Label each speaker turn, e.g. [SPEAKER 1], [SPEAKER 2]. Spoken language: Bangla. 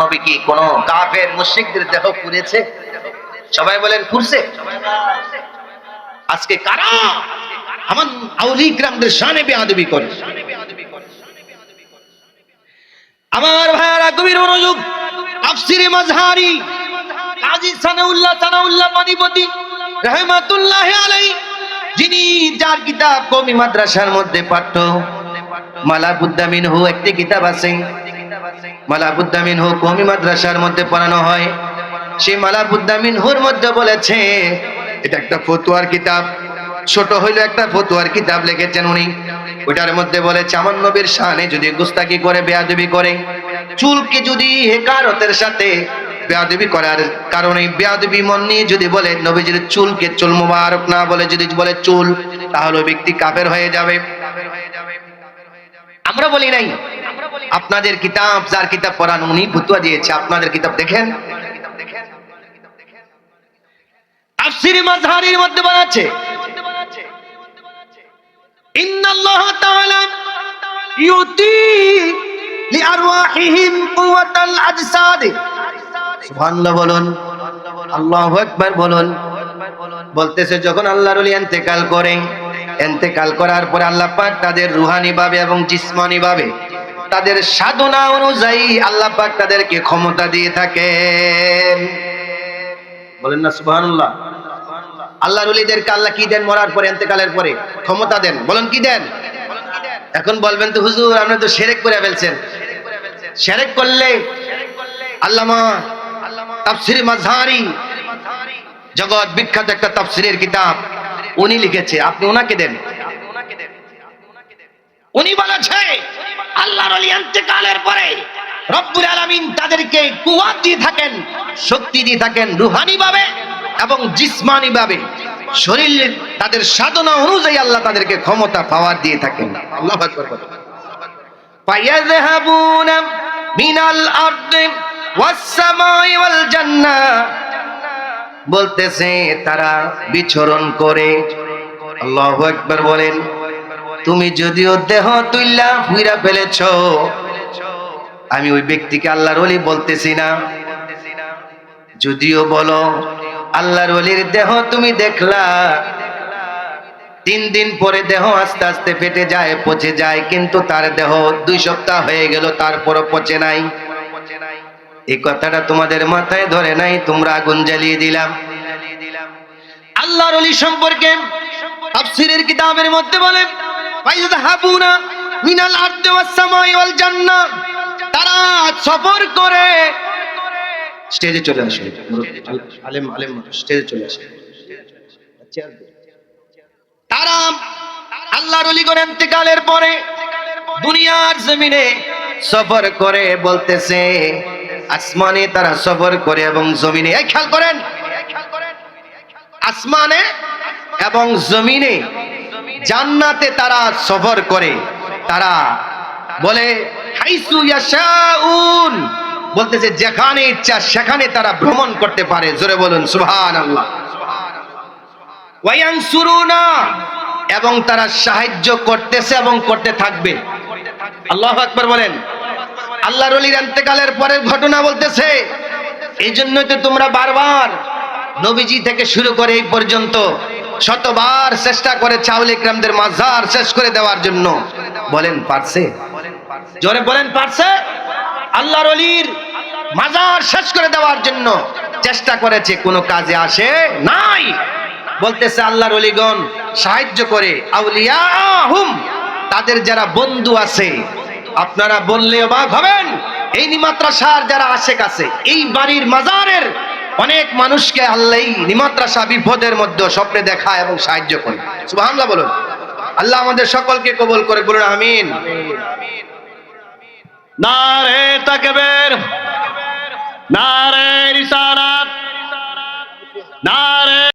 [SPEAKER 1] নবী কি কোন কাফের দেহ পুড়েছে? সবাই বলেন পুড়ছে। আজকে কারা? আমার আউলি গ্রামদের করে। আমার গভীর মনোযোগ তাফসিরে মাজহারি কাজী সানাউল্লাহ সানাউল্লাহ মানিপতি, রহমাতুল্লাহ আলাইহি, যিনি যার কিতাব কওমি মাদ্রাসার মধ্যে পাঠ্য মালাবুদ্দামিন হু একটি কিতাব আছে। মালাবুদ্দামিন হু কওমি মাদ্রাসার মধ্যে পড়ানো হয়। সেই মালাবুদ্দামিন মধ্যে বলেছে, এটা একটা ফতুয়ার কিতাব। ছোট হইল একটা ফতুয়ার কিতাব লিখেছেন উনি। ওটার মধ্যে নবীর যদি গুস্তাকি করে, বেয়াদবি করে, চুলকে যদি হেকারতের সাথে বেয়াদবি করার কারণে বেয়াদবি মন নিয়ে যদি বলে নবী যদি চুলকে চুল মুবারক না বলে যদি বলে চুল, তাহলে ব্যক্তি কাফের হয়ে যাবে। আমরা বলি নাই আপনাদের কিতাব, যার কিতাব পড়ান উনি, ফতুয়া দিয়েছে। আপনাদের কিতাব দেখেন। মধ্যে ইন্নাল্লাহ তাআলা ইউতি লিআরওয়াহিহিম কুওয়াতাল আজসাদ। সুবহানাল্লাহ বলুন, আল্লাহু আকবার বলুন। বলতেছে, যখন আল্লাহর ওলি ইন্তেকাল করে ইন্তেকাল করার পরে আল্লাহ পাক তাদের রুহানি ভাবে এবং জিসমানি ভাবে তাদের সাধনা অনুযায়ী আল্লাহ পাক তাদেরকে ক্ষমতা দিয়ে থাকেন। বলেন না, সুবহানাল্লাহ। আল্লাহর ওলিদেরকে আল্লাহ কি দেন মরার পরে ইন্তেকালের পরে? ক্ষমতা দেন। বলেন, কি দেন? এখন বলবেন তো, হুজুর, আপনি তো শিরক করে ফেলছেন। শিরক করলে আল্লামা তাফসীর মাযহারি জগৎ বিখ্যাত একটা তাফসীরের কিতাব উনি লিখেছে। আপনি ওনাকে দেন। উনি বলেছে আল্লাহর ওলি ইন্তেকালের পরে রব্বুল আলামিন তাদেরকে কুওয়াত দিয়ে থাকেন, শক্তি দিয়ে থাকেন রুহানি ভাবে এবং জিসমানি ভাবে শরীরের তাদের সাধনা অনুযায়ী আল্লাহ তাদেরকে ক্ষমতা পাওয়ার দিয়ে থাকেন। আল্লাহ আরদি ওয়াস সামাই ওয়াল জান্নাহ বলতেছে তারা বিচরণ করে। আল্লাহু আকবার বলেন তুমি যদিও দেহ তুইলা হুইরা ফেলেছ, আমি ওই ব্যক্তিকে আল্লাহর ওলি বলতেছি না। যদিও বলো, আল্লাহর ওলির দেহ তুমি দেখলা। তিন দিন পরে দেহ আস্তে আস্তে ফেটে যায়, পচে যায়, কিন্তু তার দেহ দুই সপ্তাহ হয়ে গেল, তারপরও পচে নাই। এই কথাটা তোমাদের মাথায় ধরে নাই, তোমরা আগুন জ্বালিয়ে দিলাম। আল্লাহর ওলি সম্পর্কে তাফসীরের কিতাবের মধ্যে বলে ফাইযহাবুনা মিনাল আরদি ওয়াস সামাই ওয়াল তারা সফর করে। স্টেজে চলে আসে। আলেম আলেম স্টেজে চলে আসে। তারা আল্লাহর অলিগণ ইন্তেকালের পরে দুনিয়ার জমিনে সফর করে বলতেছে, আসমানে তারা সফর করে এবং জমিনে খেয়াল করেন। আসমানে এবং জমিনে জান্নাতে তারা সফর করে। তারা বলে বলতেছে, যেখানে ইচ্ছা সেখানে তারা ভ্রমণ করতে পারে। জোরে বলুন, সুবহানাল্লাহ। ওয়ায়ানসুরুনা। এবং তারা সাহায্য করতেছে এবং করতে থাকবে। আল্লাহ আকবার বলেন। আল্লাহর অলির ইন্তেকালের পরের ঘটনা বলতেছে, এই জন্যই তো তোমরা বারবার নবীজি থেকে শুরু করে এই পর্যন্ত শতবার চেষ্টা করে চাউল ইকরামদের মাজার শেষ করে দেওয়ার জন্য। বলেন, পারছে? জোরে বলেন, পারছে? আল্লাহর অলির মাজার শেষ করে দেওয়ার জন্য চেষ্টা করেছে, কোনো কাজে আসে নাই। বলতেছে আল্লাহর অলিগণ সাহায্য করে আউলিয়া তাদের যারা বন্ধু আছে, আপনারা বললে অবাক হবেন। এই নিমাত্রা সার যারা আশেক আছে, এই বাড়ির মাজারের অনেক মানুষকে আল্লাহ নিমাত্রাসা বিপদের মধ্যে স্বপ্নে দেখা এবং সাহায্য করে। সুবহানাল্লাহ বলুন। আল্লাহ আমাদের সকলকে কবল করে, বলুন আমিন।
[SPEAKER 2] নারে নারে নারে